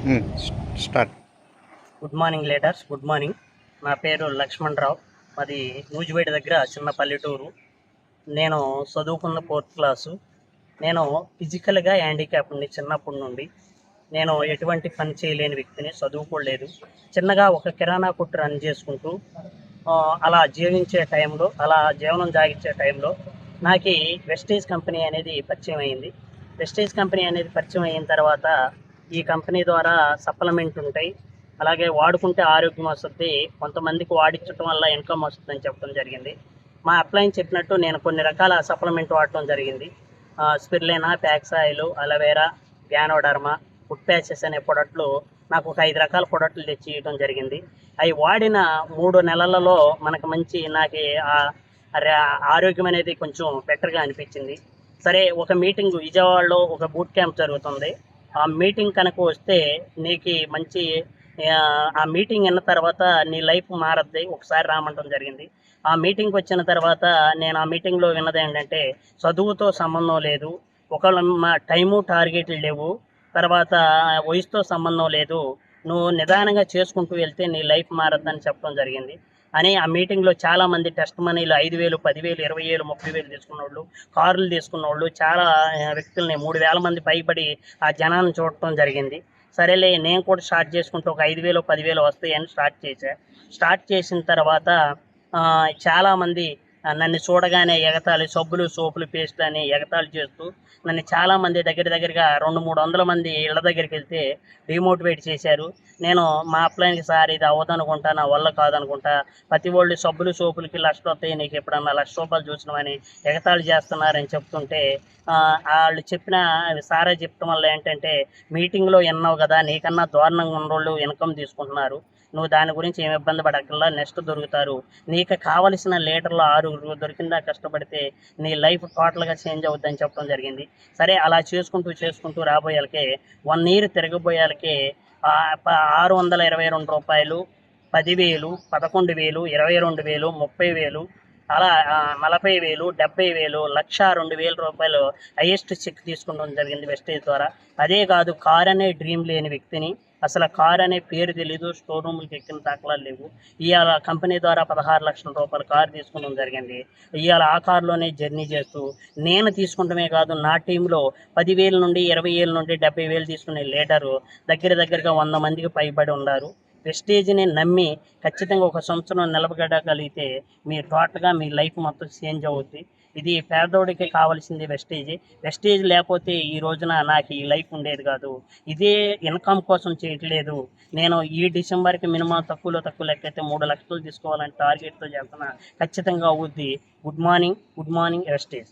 Start. Good morning leaders good morning. నా పేరు లక్ష్మణ్ రావు మాది నూజివేడి దగ్గర చిన్న పల్లెటూరు. నేను చదువుకున్న ఫోర్త్ క్లాసు. నేను ఫిజికల్గా హ్యాండిక్యాప్ని చిన్నప్పటి నుండి. నేను ఎటువంటి పని చేయలేని వ్యక్తిని చదువుకోలేదు. చిన్నగా ఒక కిరాణా కొట్టు రన్ చేసుకుంటూ అలా జీవించే టైంలో అలా జీవనం సాగించే టైంలో నాకు వెస్టేజ్ కంపెనీ అనేది పరిచయం అయింది. వెస్టేజ్ కంపెనీ అనేది పరిచయం అయిన తర్వాత ఈ కంపెనీ ద్వారా సప్లిమెంట్ ఉంటాయి. అలాగే వాడుకుంటే ఆరోగ్యం వస్తుంది. కొంతమందికి వాడించడం వల్ల ఇన్కమ్ వస్తుందని చెప్పడం జరిగింది. మా అప్లైన్ చెప్పినట్టు నేను కొన్ని రకాల సప్లిమెంట్ వాడటం జరిగింది. Spirulina ప్యాక్సాయిలు oil aloe vera ganoderma food patches అనే ప్రొడక్ట్లు నాకు ఒక ఐదు రకాల ప్రొడక్ట్లు తెచ్చి ఇవ్వడం జరిగింది. అవి వాడిన మూడు నెలలలో మనకు మంచి నాకు ఆరోగ్యం అనేది కొంచెం బెటర్గా అనిపించింది. సరే ఒక మీటింగ్ విజయవాడలో ఒక బూట్ క్యాంప్ జరుగుతుంది. ఆ మీటింగ్ కనుక వస్తే నీకు మంచి ఆ, మీటింగ్ విన్న తర్వాత నీ లైఫ్ మారద్ది. ఒకసారి రామంటం జరిగింది. ఆ మీటింగ్కి వచ్చిన తర్వాత నేను ఆ మీటింగ్లో విన్నది ఏంటంటే చదువుతో సంబంధం లేదు. ఒకళ్ళ మా టైము టార్గెట్లు లేవు. తర్వాత వయసుతో సంబంధం లేదు. నువ్వు నిదానంగా చేసుకుంటూ వెళ్తే నీ లైఫ్ మారద్దని చెప్పడం జరిగింది. అని ఆ మీటింగ్లో చాలామంది టెస్ట్ మనీలు ఐదు వేలు పదివేలు ఇరవై వేలు ముప్పై వేలు తీసుకున్న వాళ్ళు కార్లు తీసుకున్న వాళ్ళు చాలా వ్యక్తుల్ని మూడు వేల మంది పైబడి ఆ జనాన్ని చూడటం జరిగింది. సరేలే నేను కూడా స్టార్ట్ చేసుకుంటూ ఒక ఐదు వేలు పదివేలు వస్తాయని స్టార్ట్ చేశా. స్టార్ట్ చేసిన తర్వాత చాలామంది నన్ను చూడగానే ఎగతాళి సబ్బులు సోపులు పేస్ట్లు అని ఎగతాళి చేస్తూ నన్ను చాలామంది దగ్గర దగ్గరగా రెండు మూడు వందల మంది ఇళ్ళ దగ్గరికి వెళ్తే డిమోటివేట్ చేశారు. నేను మా అప్లైన్కి సార్ ఇది అవ్వదనుకుంటా నా వల్ల కాదనుకుంటా ప్రతి వాళ్ళు సబ్బులు సోపులకి లక్షలు వస్తాయి నీకు ఎప్పుడన్నా లక్ష రూపాయలు చూసినామని ఎగతాళి చేస్తున్నారని చెప్తుంటే వాళ్ళు చెప్పిన సారే చెప్పడం వల్ల ఏంటంటే మీటింగ్లో విన్నావు కదా నీకన్నా దారుణంగా ఉన్న వాళ్ళు ఇన్కమ్ తీసుకుంటున్నారు. నువ్వు దాని గురించి ఏమి ఇబ్బంది పడక్కల్లా నెక్స్ట్ దొరుకుతారు. నీకు కావలసిన లీటర్లు ఆరుగురు దొరికిందా కష్టపడితే నీ లైఫ్ టోటల్గా చేంజ్ అవుద్దని చెప్పడం జరిగింది. సరే అలా చేసుకుంటూ చేసుకుంటూ రాబోయేలకే వన్ ఇయర్ తిరగబోయేలకే ప- ఆరు వందల ఇరవై రెండు రూపాయలు పదివేలు పదకొండు వేలు ఇరవై రెండు వేలు ముప్పై వేలు అలా నలభై వేలు డెబ్బై వేలు లక్ష రెండు వేల రూపాయలు హైయెస్ట్ చెక్ తీసుకోవడం జరిగింది వెస్టేజ్ ద్వారా. అదే కాదు కార్ అనే డ్రీమ్ లేని వ్యక్తిని అసలు కార్ అనే పేరు తెలీదు స్టోర్ రూమ్కి ఎక్కిన దాఖలాలు లేవు. ఇవాళ కంపెనీ ద్వారా పదహారు లక్షల రూపాయల కారు తీసుకోవడం జరిగింది. ఇవాళ ఆ కారులోనే జర్నీ చేస్తూ నేను తీసుకుంటమే కాదు నా టీంలో పదివేల నుండి ఇరవై వేల నుండి డెబ్బై వేలు తీసుకునే లీటరు దగ్గర దగ్గరగా వంద మందికి పైబడి ఉన్నారు. వెస్టేజ్ని నమ్మి ఖచ్చితంగా ఒక సంవత్సరం నిలబడగలిగితే మీ టోటల్గా మీ లైఫ్ మొత్తం చేంజ్ అవుద్ది. ఇది పేదోడికి కావాల్సింది వెస్టేజ్ వెస్టేజ్ లేకపోతే ఈ రోజున నాకు ఈ లైఫ్ ఉండేది కాదు. ఇదే ఇన్కమ్ కోసం చేయట్లేదు. నేను ఈ డిసెంబర్కి మినిమం తక్కువలో తక్కువ లెక్కైతే మూడు లక్షలు తీసుకోవాలని టార్గెట్తో చేస్తున్నా. ఖచ్చితంగా అవుద్ది. Good morning good morning wastage